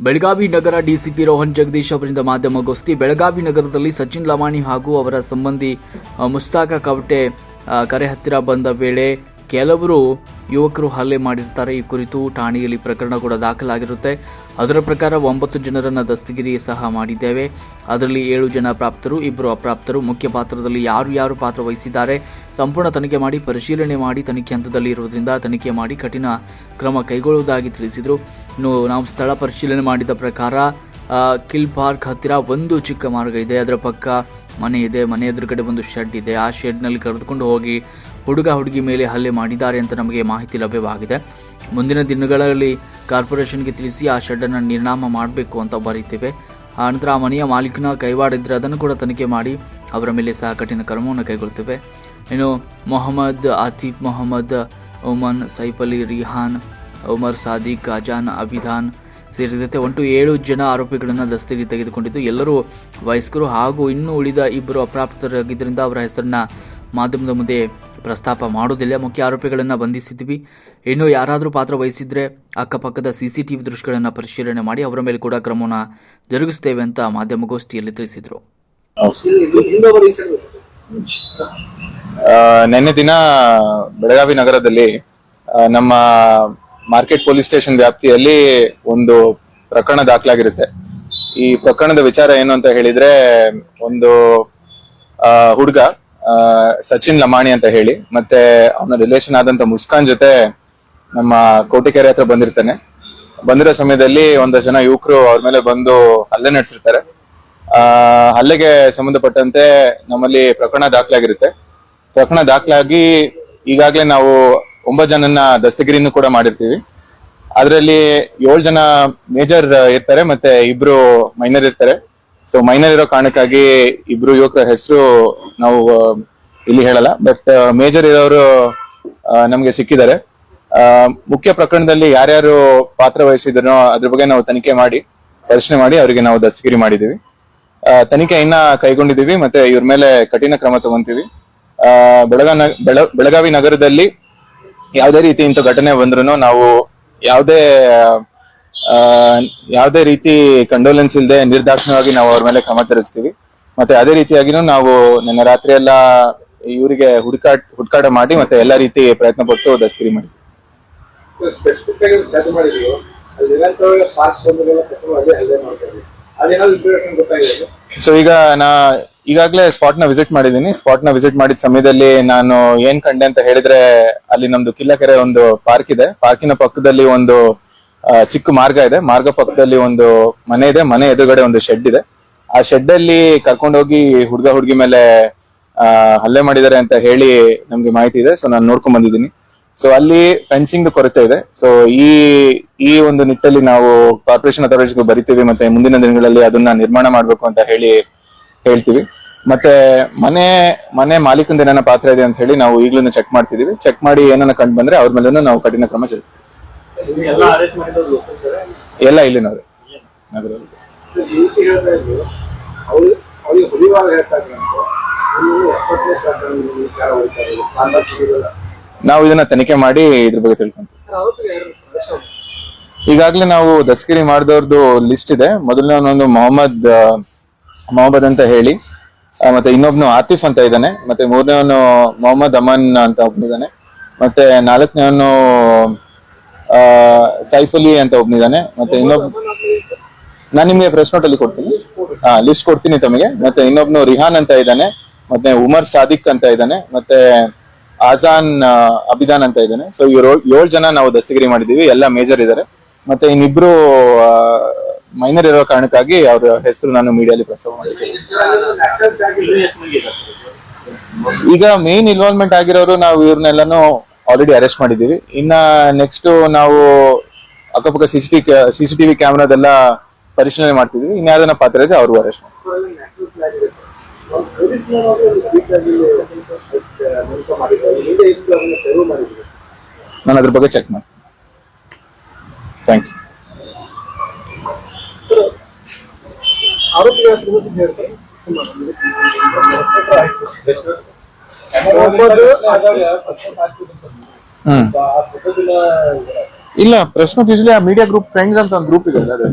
ಬೆಳಗಾವಿ ನಗರ ಡಿಸಿಪಿ ರೋಹನ್ ಜಗದೀಶ್ ಅವರಿಂದ ಮಾಧ್ಯಮಗೋಷ್ಠಿ. ಬೆಳಗಾವಿ ನಗರದಲ್ಲಿ ಸಚಿನ್ ಲಮಾಣಿ ಹಾಗೂ ಅವರ ಸಂಬಂಧಿ ಮುಸ್ತಾಕ ಕವಟೆ ಕರೆ ಹತ್ತಿರ ಬಂದ ವೇಳೆ ಕೆಲವರು ಯುವಕರು ಹಲ್ಲೆ ಮಾಡಿರ್ತಾರೆ. ಈ ಕುರಿತು ಠಾಣೆಯಲ್ಲಿ ಪ್ರಕರಣ ಕೂಡ ದಾಖಲಾಗಿರುತ್ತೆ. ಅದರ ಪ್ರಕಾರ ಒಂಬತ್ತು ಜನರನ್ನು ದಸ್ತಗಿರಿ ಸಹ ಮಾಡಿದ್ದೇವೆ. ಅದರಲ್ಲಿ ಏಳು ಜನ ಪ್ರಾಪ್ತರು, ಇಬ್ಬರು ಅಪ್ರಾಪ್ತರು. ಮುಖ್ಯ ಪಾತ್ರದಲ್ಲಿ ಯಾರು ಯಾರು ಪಾತ್ರ ವಹಿಸಿದ್ದಾರೆ ಸಂಪೂರ್ಣ ತನಿಖೆ ಮಾಡಿ ಪರಿಶೀಲನೆ ಮಾಡಿ ತನಿಖೆ ಹಂತದಲ್ಲಿ ಇರುವುದರಿಂದ ತನಿಖೆ ಮಾಡಿ ಕಠಿಣ ಕ್ರಮ ಕೈಗೊಳ್ಳುವುದಾಗಿ ತಿಳಿಸಿದರು. ಇನ್ನು ನಾವು ಸ್ಥಳ ಪರಿಶೀಲನೆ ಮಾಡಿದ ಪ್ರಕಾರ ಕಿಲ್ ಪಾರ್ಕ್ ಹತ್ತಿರ ಒಂದು ಚಿಕ್ಕ ಮಾರ್ಗ ಇದೆ. ಅದರ ಪಕ್ಕ ಮನೆ ಇದೆ. ಮನೆ ಎದುರುಗಡೆ ಒಂದು ಶೆಡ್ ಇದೆ. ಆ ಶೆಡ್ನಲ್ಲಿ ಕರೆದುಕೊಂಡು ಹೋಗಿ ಹುಡುಗ ಹುಡುಗಿ ಮೇಲೆ ಹಲ್ಲೆ ಮಾಡಿದ್ದಾರೆ ಅಂತ ನಮಗೆ ಮಾಹಿತಿ ಲಭ್ಯವಾಗಿದೆ. ಮುಂದಿನ ದಿನಗಳಲ್ಲಿ ಕಾರ್ಪೊರೇಷನ್ಗೆ ತಿಳಿಸಿ ಆ ಶೆಡ್ಡನ್ನು ನಿರ್ನಾಮ ಮಾಡಬೇಕು ಅಂತ ಬರೀತೇವೆ ಆ ನಂತರ ಆ ಮನೆಯ ಮಾಲೀಕನ ಕೈವಾಡಿದ್ರೆ ಅದನ್ನು ಕೂಡ ತನಿಖೆ ಮಾಡಿ ಅವರ ಮೇಲೆ ಸಹ ಕಠಿಣ ಕ್ರಮವನ್ನು ಕೈಗೊಳ್ತೇವೆ ಇನ್ನು ಮೊಹಮ್ಮದ್ ಆತೀಫ್, ಮೊಹಮ್ಮದ್ ಒಮನ್, ಸೈಫ್ ಅಲಿ, ರಿಹಾನ್ ಉಮರ್ ಸಾದಿಕ್, ಅಜಾನ್, ಅಭಿಧಾನ್ ಸೇರಿದಂತೆ ಒಟ್ಟು ಏಳು ಜನ ಆರೋಪಿಗಳನ್ನು ದಸ್ತಿಗೆ ತೆಗೆದುಕೊಂಡಿದ್ದು, ಎಲ್ಲರೂ ವಯಸ್ಕರು ಹಾಗೂ ಇನ್ನೂ ಉಳಿದ ಇಬ್ಬರು ಅಪ್ರಾಪ್ತರಾಗಿದ್ದರಿಂದ ಅವರ ಹೆಸರನ್ನ ಮಾಧ್ಯಮದ ಮುಂದೆ ಪ್ರಸ್ತಾಪ ಮಾಡೋದಿಲ್ಲ ಮುಖ್ಯ ಆರೋಪಿಗಳನ್ನು ಬಂಧಿಸಿದ್ವಿ. ಇನ್ನು ಯಾರಾದರೂ ಪಾತ್ರ ವಹಿಸಿದ್ರೆ ಅಕ್ಕಪಕ್ಕದ ಸಿಸಿಟಿವಿ ದೃಶ್ಯಗಳನ್ನು ಪರಿಶೀಲನೆ ಮಾಡಿ ಅವರ ಮೇಲೆ ಕೂಡ ಕ್ರಮವನ್ನು ಜರುಗಿಸ್ತೇವೆ ಅಂತ ಮಾಧ್ಯಮಗೋಷ್ಠಿಯಲ್ಲಿ ತಿಳಿಸಿದರು. ನಿನ್ನೆ ದಿನ ಬೆಳಗಾವಿ ನಗರದಲ್ಲಿ ನಮ್ಮ ಮಾರ್ಕೆಟ್ ಪೊಲೀಸ್ ಸ್ಟೇಷನ್ ವ್ಯಾಪ್ತಿಯಲ್ಲಿ ಒಂದು ಪ್ರಕರಣ ದಾಖಲಾಗಿರುತ್ತೆ. ಈ ಪ್ರಕರಣದ ವಿಚಾರ ಏನು ಅಂತ ಹೇಳಿದ್ರೆ, ಒಂದು ಹುಡುಗ ಸಚಿನ್ ಲಮಾಣಿ ಅಂತ ಹೇಳಿ, ಮತ್ತೆ ಅವನ ರಿಲೇಷನ್ ಆದಂತ ಮುಸ್ಕಾನ್ ಜೊತೆ ನಮ್ಮ ಕೋಟಿಕೆರೆ ಹತ್ರ ಬಂದಿರ್ತಾನೆ. ಬಂದಿರೋ ಸಮಯದಲ್ಲಿ ಒಂದಷ್ಟು ಜನ ಯುವಕರು ಅವ್ರ ಮೇಲೆ ಬಂದು ಹಲ್ಲೆ ನಡೆಸಿರ್ತಾರೆ. ಆ, ಹಲ್ಲೆಗೆ ಸಂಬಂಧಪಟ್ಟಂತೆ ನಮ್ಮಲ್ಲಿ ಪ್ರಕರಣ ದಾಖಲಾಗಿರುತ್ತೆ. ಪ್ರಕರಣ ದಾಖಲಾಗಿ ಈಗಾಗಲೇ ನಾವು ಒಂಬತ್ತು ಜನನ ದಸ್ತಗಿರಿನೂ ಕೂಡ ಮಾಡಿರ್ತೀವಿ. ಅದರಲ್ಲಿ ಏಳು ಜನ ಮೇಜರ್ ಇರ್ತಾರೆ, ಮತ್ತೆ ಇಬ್ರು ಮೈನರ್ ಇರ್ತಾರೆ. ಸೊ ಮೈನರ್ ಇರೋ ಕಾರಣಕ್ಕಾಗಿ ಇಬ್ರು ಯುವಕರ ಹೆಸರು ನಾವು ಇಲ್ಲಿ ಹೇಳಲ್ಲ. ಬಟ್ ಮೇಜರ್ ಇರೋರು ನಮ್ಗೆ ಸಿಕ್ಕಿದ್ದಾರೆ. ಮುಖ್ಯ ಪ್ರಕರಣದಲ್ಲಿ ಯಾರ್ಯಾರು ಪಾತ್ರ ವಹಿಸಿದ್ರೋ ಅದ್ರ ಬಗ್ಗೆ ನಾವು ತನಿಖೆ ಮಾಡಿ ಪ್ರಶ್ನೆ ಮಾಡಿ ಅವರಿಗೆ ನಾವು ದಸ್ತಗಿರಿ ಮಾಡಿದೀವಿ ತನಿಖೆ ಇನ್ನ ಕೈಗೊಂಡಿದೀವಿ ಮತ್ತೆ ಇವ್ರ ಮೇಲೆ ಕಠಿಣ ಕ್ರಮ ತಗೊಂತೀವಿ. ಬೆಳಗಾ ಬೆಳ- ಬೆಳಗಾವಿ ನಗರದಲ್ಲಿ ಯಾವುದೇ ರೀತಿ ಇಂಥ ಘಟನೆ ಬಂದ್ರು ನಾವು ಯಾವುದೇ ಯಾವುದೇ ರೀತಿ ಕಂಡೋಲೆನ್ಸ್ ಇಲ್ಲದೆ ನಿರ್ದಾಕ್ಷಿಣ್ಯವಾಗಿ ನಾವು ಅವ್ರ ಮೇಲೆ ಕ್ರಮ ಜರುಗಿಸ್ತೀವಿ. ಮತ್ತೆ ಅದೇ ರೀತಿಯಾಗಿನೂ ನಾವು ನಿನ್ನೆ ರಾತ್ರಿ ಎಲ್ಲ ಇವರಿಗೆ ಹುಡುಕಾಟ ಹುಡುಕಾಟ ಮಾಡಿ ಮತ್ತೆ ಎಲ್ಲ ರೀತಿ ಪ್ರಯತ್ನ ಪಟ್ಟು ದಸ್ಕರಿ ಮಾಡಿ ಮಾಡಿದೀವಿ ಸೊ ಈಗ ನಾ ಈಗಾಗಲೇ ಸ್ಪಾಟ್ನ ವಿಸಿಟ್ ಮಾಡಿದ್ದೀನಿ. ಸ್ಪಾಟ್ನ ವಿಸಿಟ್ ಮಾಡಿದ ಸಮಯದಲ್ಲಿ ನಾನು ಏನ್ ಕಂಡೆ ಅಂತ ಹೇಳಿದ್ರೆ ಅಲ್ಲಿ ನಮ್ದು ಕಿಲ್ಲಕೆರೆ ಒಂದು ಪಾರ್ಕ್ ಇದೆ. ಪಾರ್ಕಿನ ಪಕ್ಕದಲ್ಲಿ ಒಂದು ಚಿಕ್ಕ ಮಾರ್ಗ ಇದೆ. ಮಾರ್ಗ ಪಕ್ಕದಲ್ಲಿ ಒಂದು ಮನೆ ಇದೆ. ಮನೆ ಎದುರುಗಡೆ ಒಂದು ಶೆಡ್ ಇದೆ. ಆ ಶೆಡ್ ಅಲ್ಲಿ ಕರ್ಕೊಂಡೋಗಿ ಹುಡುಗ ಹುಡುಗಿ ಮೇಲೆ ಹಲ್ಲೆ ಮಾಡಿದ್ದಾರೆ ಅಂತ ಹೇಳಿ ನಮ್ಗೆ ಮಾಹಿತಿ ಇದೆ. ಸೊ ನಾನು ನೋಡ್ಕೊಂಡ್ ಬಂದಿದ್ದೀನಿ. ಸೊ ಅಲ್ಲಿ ಫೆನ್ಸಿಂಗ್ ಕೊರತೆ ಇದೆ. ಸೊ ಈ ಈ ಒಂದು ನಿಟ್ಟಲ್ಲಿ ನಾವು ಕಾರ್ಪೊರೇಷನ್ ಅಥಾರಿಟಿಸ್ಗೆ ಬರಿತೀವಿ. ಮತ್ತೆ ಮುಂದಿನ ದಿನಗಳಲ್ಲಿ ಅದನ್ನ ನಿರ್ಮಾಣ ಮಾಡ್ಬೇಕು ಅಂತ ಹೇಳಿ ಹೇಳ್ತೀವಿ. ಮತ್ತೆ ಮನೆ ಮನೆ ಮಾಲೀಕಂದ ಏನಾನ ಪಾತ್ರ ಇದೆ ಅಂತ ಹೇಳಿ ನಾವು ಈಗ್ಲೂ ಚೆಕ್ ಮಾಡ್ತಿದೀವಿ. ಚೆಕ್ ಮಾಡಿ ಏನನ್ನ ಕಂಡು ಬಂದ್ರೆ ಅವ್ರ ಮೇಲೆ ನಾವು ಕಠಿಣ ಕ್ರಮ ಜರುಗಿಸ್ತೀವಿ. ಎಲ್ಲ ಇಲ್ಲಿ ಇಲ್ಲಿನವ್ರೆ. ನಗರದಲ್ಲಿ. ನೀವು ಇದನ್ನ ತನಿಖೆ ಮಾಡಿ ಇದ್ರ ಬಗ್ಗೆ ತಿಳ್ಕೊಂತೀವಿ? ಈಗಾಗಲೇ ನಾವು ದಸ್ಕಿರಿ ಮಾಡಿದವ್ರದ್ದು ಲಿಸ್ಟ್ ಇದೆ. ಮೊದಲನೇವನೊಂದು ಮೊಹಮ್ಮದ್ ಆ, ಮೊಹಮ್ಮದ್ ಅಂತ ಹೇಳಿ. ಮತ್ತೆ ಇನ್ನೊಬ್ನು ಆತಿಫ್ ಅಂತ ಇದ್ದಾನೆ. ಮತ್ತೆ ಮೂರನೇವನು ಮೊಹಮ್ಮದ್ ಅಮನ್ ಅಂತ ಒಬ್ಬನಿದ್ದಾನೆ ಮತ್ತೆ ನಾಲ್ಕನೇವನು ಆ, ಸೈಫ್ ಅಲಿ ಅಂತ ಒಬ್ನಿದ್ದಾನೆ ಮತ್ತೆ ಇನ್ನೊಬ್ ನಾನು ನಿಮಗೆ ಪ್ರೆಸ್ ನೋಟ್ ಅಲ್ಲಿ ಕೊಡ್ತೀನಿ. ಹಾ ಲಿಸ್ಟ್ ಕೊಡ್ತೀನಿ ತಮಗೆ. ಮತ್ತೆ ಇನ್ನೊಬ್ನು ರಿಹಾನ್ ಅಂತ ಇದ್ದಾನೆ ಮತ್ತೆ ಉಮರ್ ಸಾದಿಕ್ ಅಂತ ಇದ್ದಾನೆ ಮತ್ತೆ ಆಜಾನ್ ಅಭಿದಾನ್ ಅಂತ ಇದ್ದಾನೆ. ಸೊ ಇವ್ರು ಏಳು ಜನ ನಾವು ದಸ್ತಗಿರಿ ಮಾಡಿದೀವಿ ಎಲ್ಲ ಮೇಜರ್ ಇದ್ದಾರೆ. ಮತ್ತೆ ಇನ್ನಿಬ್ರು ಮೈನರ್ ಇರೋ ಕಾರಣಕ್ಕಾಗಿ ಅವ್ರ ಹೆಸರು ನಾನು ಮೀಡಿಯಾಲಿ ಪ್ರಸ್ತಾವ ಮಾಡಿದ್ದೀನಿ ಈಗ ಮೇನ್ ಇನ್ವಾಲ್ವ್ಮೆಂಟ್ ಆಗಿರೋರು ನಾವು ಇವ್ರನ್ನೆಲ್ಲಾನು ಆಲ್ರೆಡಿ ಅರೆಸ್ಟ್ ಮಾಡಿದ್ದೀವಿ. ಇನ್ನ ನೆಕ್ಸ್ಟ್ ನಾವು ಅಕ್ಕಪಕ್ಕ ಸಿ ಸಿ ಕ್ಯಾಮ್ರಾದೆಲ್ಲ ಪರಿಶೀಲನೆ ಮಾಡ್ತಿದ್ವಿ ಇನ್ಯಾವುದನ್ನ ಪಾತ್ರ ಇದೆ ಅವ್ರಿಗೂ ಅರೆಸ್ಟ್ ಮಾಡಿ. ನಾನು ಅದ್ರ ಬಗ್ಗೆ ಚೆಕ್ ಮಾಡ್ತೀನಿ. ಥ್ಯಾಂಕ್ ಯು ಆರೋಪಿಗಳ ಹ್ಮ್. ಇಲ್ಲ ಪ್ರಶ್ನೆ ಆ ಮೀಡಿಯಾ ಗ್ರೂಪ್ ಫ್ರೆಂಡ್ಸ್ ಅಂತ ಒಂದು ಗ್ರೂಪ್ ಇದೆ ಅದೇ.